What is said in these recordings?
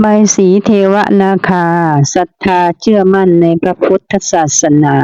ใบสีเทวนาคาศรัทธาเชื่อมั่นในพระพุทธศาสนา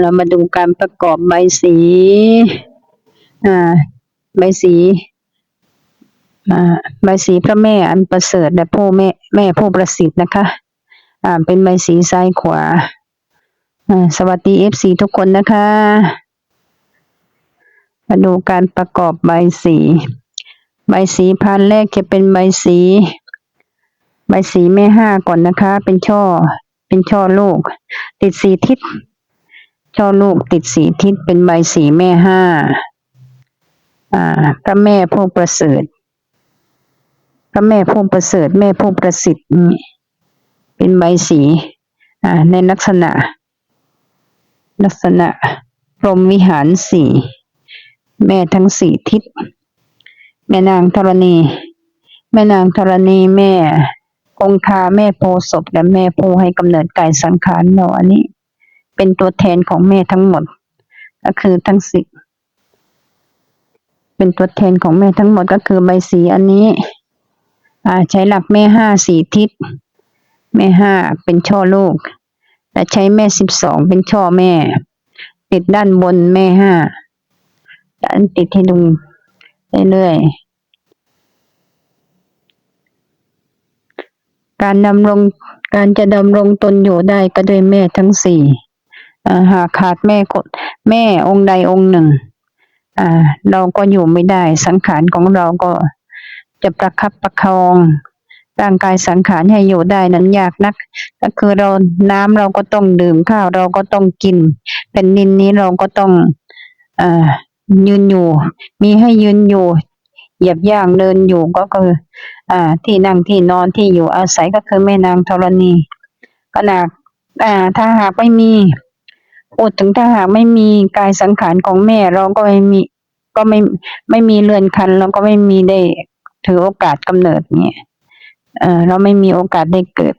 เรามาดูการประกอบใบสีอ่าใบสีอ่าใบสีพระแม่อันประเสริฐและผู้แม่แม่ผู้ประสิทธิ์นะคะอ่าเป็นใบสีซ้ายขวาอ่าสวัสดีเอฟซีทุกคนนะคะ มาดูการประกอบใบสี ใบสีพันแรกจะเป็นใบสี ใบสีแม่ห้าก่อนนะคะ เป็นช่อ เป็นช่อลูก ติดสีทิศ ช่อลูกติดสีทิศเป็นใบสีแม่ห้าอ่าพระแม่ผู้ประเสริฐพระแม่ผู้ประเสริฐ แม่ผู้ประสิทธิ์นี่เป็นใบสีอ่าในลักษณะ ลักษณะพรมวิหารสี่แม่ทั้งสี่ทิศ แม่นางธรณี แม่นางธรณีแม่ คงคาแม่โพศพและแม่ผู้ให้กำเนิดกายสังขารเราอันนี้ เป็นตัวแทนของแม่ทั้งหมด ก็คือทั้งสิบเป็นตัวแทนของแม่ทั้งหมดก็คือใบสีอันนี้ อ่า ใช้หลักแม่ห้าสี่ทิศ แม่ห้าเป็นช่อลูกแต่ใช้แม่สิบสองเป็นช่อแม่ ติดด้านบนแม่ห้าจะอันติดให้ดูเรื่อยๆ การดำรงการจะดำรงตนอยู่ได้ก็ด้วยแม่ทั้งสี่หากขาดแม่กดแม่องค์ใดองค์หนึ่งเราก็อยู่ไม่ได้สังขารของเราก็จะประคับประคอง ร่างกายสังขารให้อยู่ได้นั้นยากนัก ก็คือเราน้ำเราก็ต้องดื่มข้าวเราก็ต้องกินแผ่นดินนี้เราก็ต้องอยืนอยู่ มีให้ยืนอยู่ เหยียบย่างเดินอยู่ก็คือ อ่า ที่นั่งที่นอนที่อยู่อาศัยก็คือแม่นางธรณีขนาดอ่า ถ้าหากไม่มีพูดถึงถ้าหากไม่มีกายสังขารของแม่เราก็ไม่มี ก็ไม่ไม่มีเรือนคันเราก็ไม่มีได้ถือโอกาสกำเนิดเนี่ยเออเราไม่มีโอกาสได้เกิด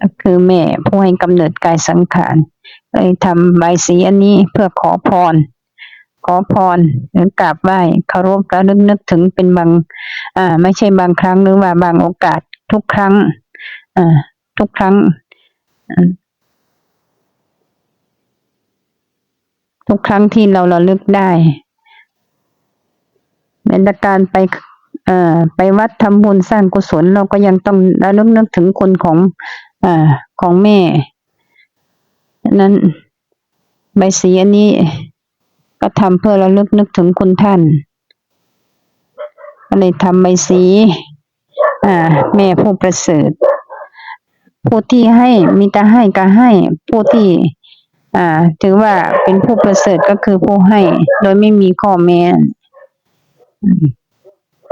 ก็คือแม่ผู้ให้กำเนิดกายสังขารเลยทำใบสีอันนี้เพื่อขอพร ขอพรหรือกราบไหว้เคารพแล้วนึกนึกถึงเป็นบางอ่าไม่ใช่บางครั้งหรือว่าบางโอกาสทุกครั้งอ่าทุกครั้งทุกครั้งที่เราระลึกได้แม้แต่การไปเอ่อไปวัดทำบุญสร้างกุศลเราก็ยังต้องระลึกนึกถึงคนของอ่าของแม่นั้นใบสีอันนี้ ก็ทำเพื่อระลึกนึกถึงคุณท่าน ก็เลยทำใบสีอ่า แม่ผู้ประเสริฐ ผู้ที่ให้มีแต่ให้ก็ให้ ผู้ที่ อ่า ถือว่าเป็นผู้ประเสริฐก็คือผู้ให้ โดยไม่มีข้อแม้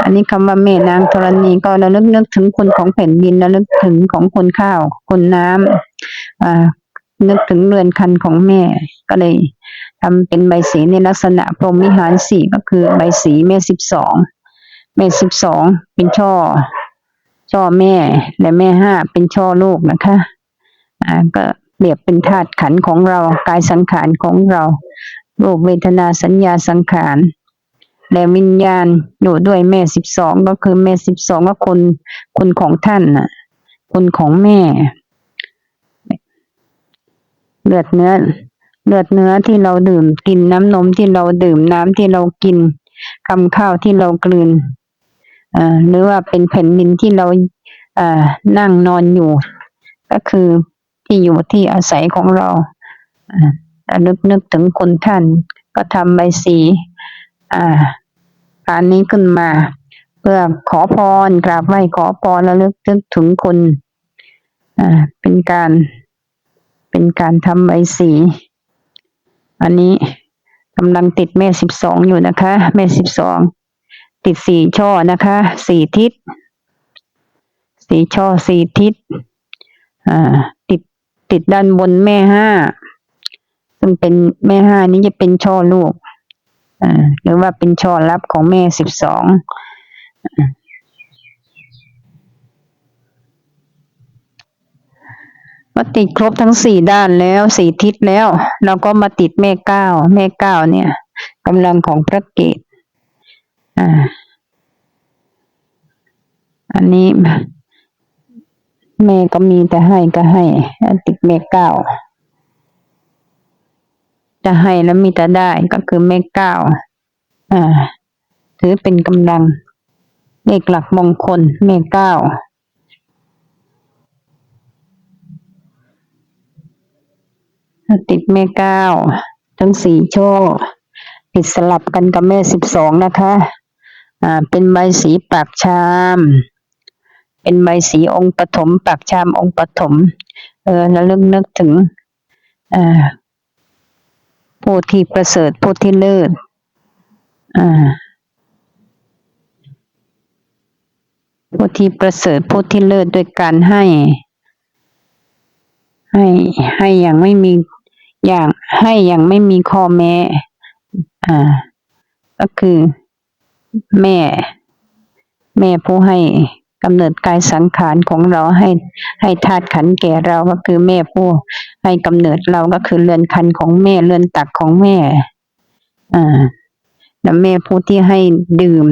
อันนี้คำว่าแม่นางธรณีก็ระลึกนึกถึงคุณของแผ่นดินระลึกถึงของคุณข้าวคุณน้ำอ่านึกถึงเรือนคันของแม่ก็เลย ทำเป็นใบสีในลักษณะพรหมวิหารสี่ก็คือใบสีแม่สิบสองแม่สิบสองเป็นช่อ ช่อแม่ และแม่ห้าเป็นช่อลูกนะคะอ่าก็เปรียบเป็นธาตุขันของเรากายสังขารของเรารูปเวทนาสัญญาสังขารและวิญญาณอยู่ด้วยแม่สิบสองก็คือแม่สิบสองก็คนคนของท่านน่ะ คนของแม่ เลือดเนื้อ เลือดเนื้อที่เราดื่มกินน้ำนมที่เราดื่มน้ำที่เรากินคำข้าวที่เรากลืนหรือว่าเป็นแผ่นดินที่เราอ่านั่งนอนอยู่ ก็คือที่อยู่ที่อาศัยของเราอาระลึกนึกถึงคนท่าน ก็ทำใบสีอ่าการนี้ขึ้นมา เพื่อขอพรกราบไหว้ขอพรแล้วลึกนึกถึงคนอ่าเป็นการ เป็นการทำใบสี อันนี้กำลังติดแม่สิบสองอยู่นะคะแม่สิบสองติดสี่ช่อนะคะสี่ทิศสี่ช่อสี่ทิศอ่าติดติดด้านบนแม่ห้าซึ่งเป็นแม่ห้านี้จะเป็นช่อลูกอ่าหรือว่าเป็นช่อรับของแม่สิบสอง มาติดครบทั้งสี่ด้านแล้วสี่ทิศแล้ว เราก็มาติดแม่เก้าแม่เก้าเนี่ยกำลังของพระเกศอ่า อันนี้แม่ก็มีแต่ให้ก็ให้ ติดแม่เก้าจะให้แล้วมีแต่ได้ก็คือแม่เก้าอ่า ถือเป็นกำลังเลขหลักมงคลแม่เก้า ติดแม่เก้าทั้งสี่โชคติดสลับกันกับแม่สิบสองนะคะ อ่า เป็นใบสีปากชาม เป็นใบสีองค์ปฐมปากชามองค์ปฐมเออแล้วลึกนึกถึง อ่า ผู้ที่ประเสริฐผู้ที่เลิศ อ่า ผู้ที่ประเสริฐผู้ที่เลิศด้วยการให้ ให้ให้อย่างไม่มี อย่างให้อย่างไม่มีข้อแม้ อ่า ก็คือ แม่ แม่ผู้ให้กำเนิดกายสังขารของเราให้ให้ธาตุขันแก่เราก็คือแม่ผู้ให้กำเนิดเราก็คือเรือนคันของแม่เรือนตักของแม่ อ่า แล้วแม่ผู้ที่ให้ดื่ม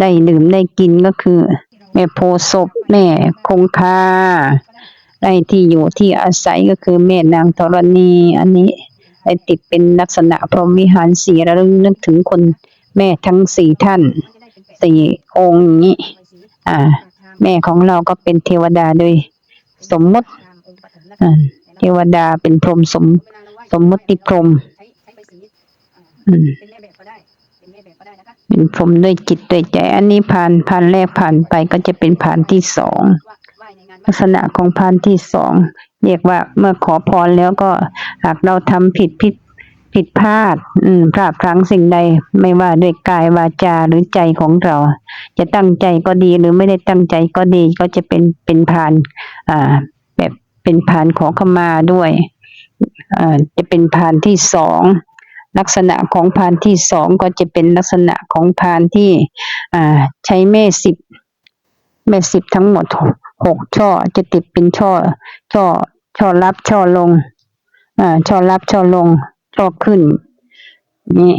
ได้ดื่มได้กินก็คือ แม่โพศพแม่คงคา ได้ที่อยู่ที่อาศัยก็คือแม่นางธรณี อันนี้ได้ติดเป็นลักษณะพรหมวิหารสีระลึกนึกถึงคนแม่ทั้งสี่ท่านสี่องค์นี้ อ่า แม่ของเราก็เป็นเทวดาโดยสมมติเทวดาเป็นพรหมสม สมมติพรหมอืมเป็นพรหมด้วยจิตด้วยใจ อันนี้ผ่านผ่านแรกผ่านไปก็จะเป็นผ่านที่สอง ลักษณะของพานที่สองเรียกว่าเมื่อขอพรแล้วก็หากเราทำผิดผิดผิดพลาด อืมพลาดพลั้งสิ่งใด ไม่ว่าด้วยกายวาจาหรือใจของเรา จะตั้งใจก็ดีหรือไม่ได้ตั้งใจก็ดีก็จะเป็นเป็นพาน อ่า แบบเป็นพานขอขมาด้วยอ่าจะเป็นพานที่สองลักษณะของพานที่สองก็จะเป็นลักษณะของพานที่ อ่า ใช้เมสิบเม็ดสิบทั้งหมด หกหกช่อจะติดเป็นช่อ ช่อ ช่อรับช่อลงอ่าช่อรับช่อลง ช่อขึ้น นี่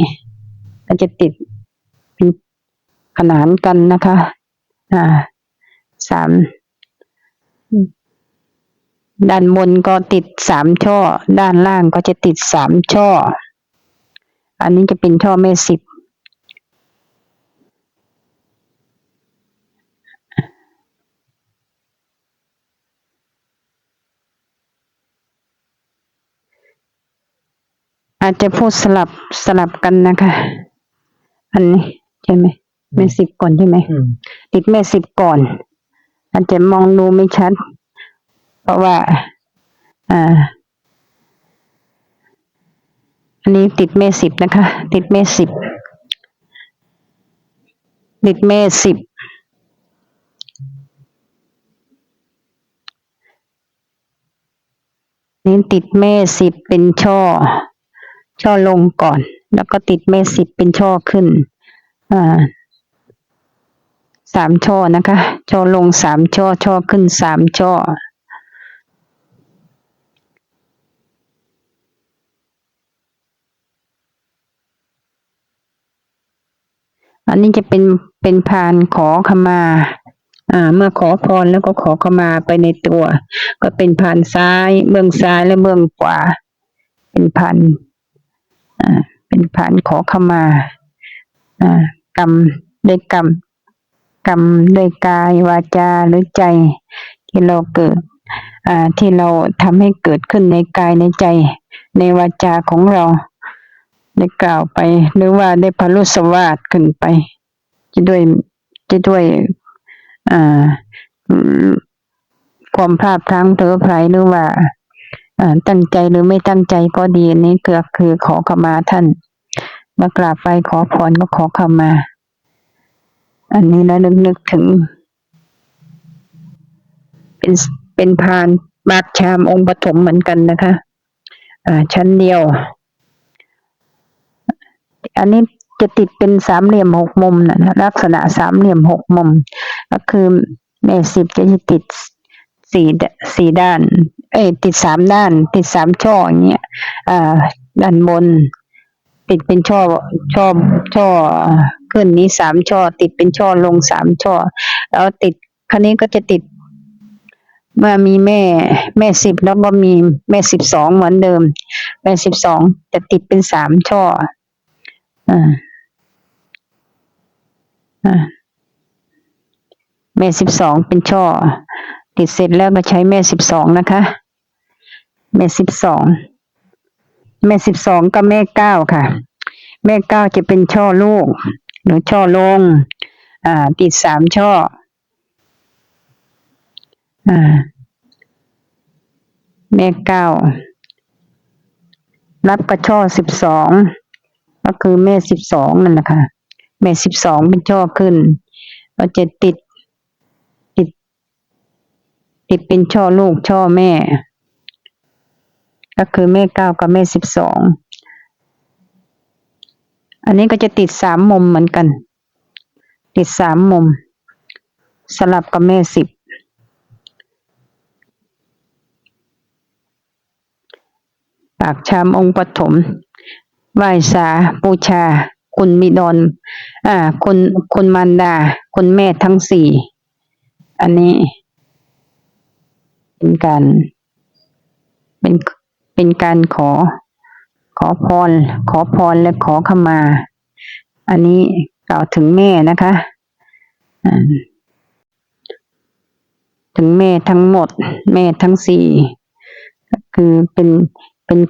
ก็จะติดเป็นขนานกันนะคะ อ่าสามด้านบนก็ติดสามช่อ ด้านล่างก็จะติดสามช่อ อันนี้จะเป็นช่อแม่สิบ อาจจะพูดสลับสลับกันนะคะ อันนี้ใช่ไหมแม่สิบก่อนใช่ไหมอืมติดแม่สิบก่อน อาจจะมองดูไม่ชัด เพราะว่า อ่า อันนี้ติดแม่สิบนะคะ ติดแม่สิบติดแม่สิบนี่ติดแม่สิบเป็นช่อ ช่อลงก่อน แล้วก็ติดแม่สิบเป็นช่อขึ้นอ่าสามช่อนะคะ ช่อลงสามช่อ ช่อขึ้นสามช่อ อันนี้จะเป็นเป็นพานขอขมา อ่า เมื่อขอพรแล้วก็ขอขมาไปในตัว ก็เป็นพานซ้าย เบื้องซ้ายและเบื้องขวา เป็นพาน เป็นพานขอขมาอ่ากรรมด้วยกรรมกรรมด้วยกายวาจาหรือใจ ที่เราเกิดที่เราทำให้เกิดขึ้นในกายในใจ ในวาจาของเราได้กล่าวไป หรือว่าได้พารุสวาสขึ้นไป จะด้วยจะด้วยความพลาดพลั้งเผลอไผลหรือว่า ตั้งใจหรือไม่ตั้งใจก็ดีนนี้คือคือขอขมาท่านมากราบไปขอพรก็ขอขมา อันนี้แล้วนึกนึกถึง เป็นเป็นพานบาดชามองค์ปฐมเหมือนกันนะคะ อ่า ชั้นเดียว อันนี้จะติดเป็นสามเหลี่ยมหกมุมนะลักษณะสามเหลี่ยมหกมุม ก็คือแม่สิบจะติดสี่ดสี่ด้าน เอ้ยติดสามด้าน ติดสามช่ออย่างเงี้ยอ่าด้านบน ติดเป็นช่อช่อช่อขึ้นนี้สามช่อ ติดเป็นช่อลงสามช่อ แล้วติดคราวนี้ก็จะติดเมื่อมีแม่แม่สิบแล้วก็มีแม่สิบสองเหมือนเดิม แม่สิบสองจะติดเป็นสามช่ออ่าอ่าแม่สิบสองเป็นช่อ ติดเสร็จแล้วก็ใช้แม่สิบสองนะคะ แม่สิบสองแม่สิบสองกับแม่เก้าค่ะ แม่เก้าจะเป็นช่อลูก หรือช่อลง อ่า ติดสามช่อ อ่า แม่เก้ารับกระช่อสิบสองก็คือแม่สิบสองนั่นแหละค่ะ แม่สิบสองเป็นช่อขึ้นก็จะติด ติดเป็นช่อลูกช่อแม่ ก็คือแม่เก้ากับแม่สิบสอง อันนี้ก็จะติดสามมุมเหมือนกัน ติดสามมุม สลับกับแม่สิบปากชามองค์ปฐมไหว้สาบูชา คุณมิดอนอ่าคุณคุณมารดา คุณแม่ทั้งสี่ อันนี้ เป็นการ เป็นเป็นการขอ ขอพร ขอพรและขอขมา อันนี้กล่าวถึงแม่นะคะถึงแม่ทั้งหมด แม่ทั้งสี่ก็คือเป็นเป็น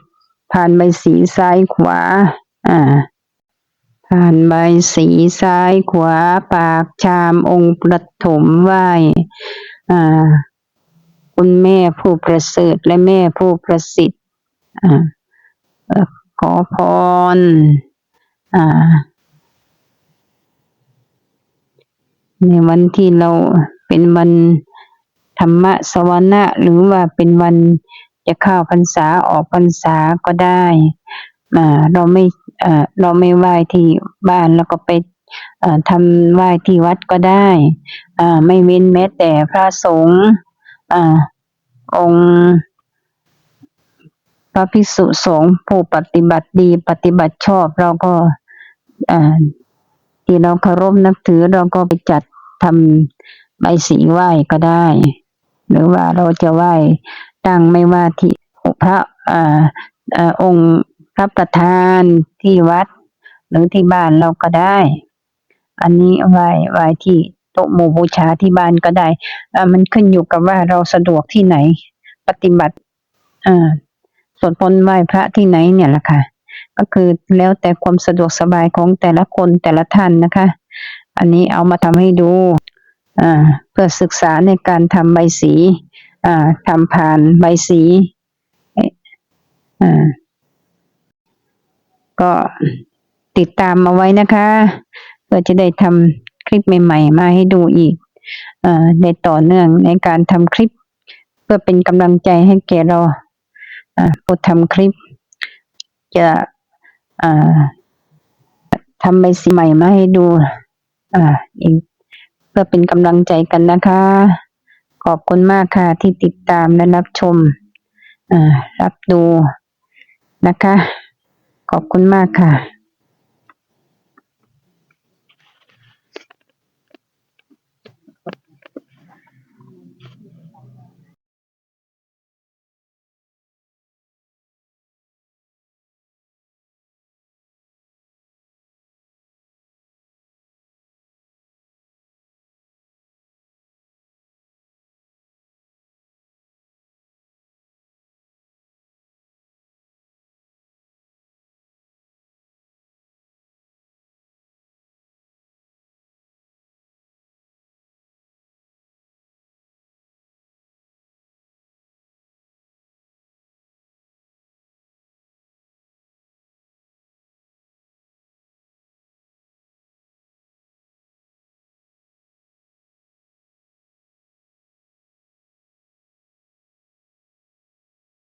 ผ่านใบสีซ้ายขวา อ่า ผ่านใบสีซ้ายขวา ปากชามองค์ประถมไหวอ่า คุณแม่ผู้ประเสริฐและแม่ผู้ประสิทธิ์ขอพรในวันที่เราเป็นวันธรรมะสวนะหรือว่าเป็นวันจะเข้าพรรษาออกพรรษาก็ได้เราไม่เราไม่ไหว้ที่บ้านแล้วก็ไปทำไหว้ที่วัดก็ได้ไม่เว้นแม้แต่พระสงฆ์ อ่าองค์พระภิกษุสงฆ์ผู้ปฏิบัติดีปฏิบัติชอบเราก็อ่าที่เราเคารพนับถือเราก็ไปจัดทำใบสีไหว้ก็ได้ หรือว่าเราจะไหว้ตั้งไม่ว่าที่พระอ่าอ่าองค์พระประธานที่วัด หรือที่บ้านเราก็ได้ อันนี้ไหว้ไหว้ที่ โต๊ะหมู่บูชาที่บ้านก็ได้มันขึ้นอยู่กับว่าเราสะดวกที่ไหน ปฏิบัติสวดมนต์ไหว้พระที่ไหนเนี่ยแหละค่ะ ก็คือแล้วแต่ความสะดวกสบายของแต่ละคนแต่ละท่านนะคะ อันนี้เอามาทำให้ดูเพื่อศึกษาในการทำใบสีทำผ่านใบสีก็ติดตามมาไว้นะคะเพื่อจะได้ทำ คลิปใหม่ๆ มาให้ดูอีกอในต่อเนื่องในการทำคลิป เพื่อเป็นกำลังใจให้แก่เราอ่าผู้ทำคลิป จะทำใบสีใหม่มาให้ดูออีกเพื่อเป็นกำลังใจกันนะคะ ขอบคุณมากค่ะที่ติดตามและรับชมรับดูนะคะ ขอบคุณมากค่ะ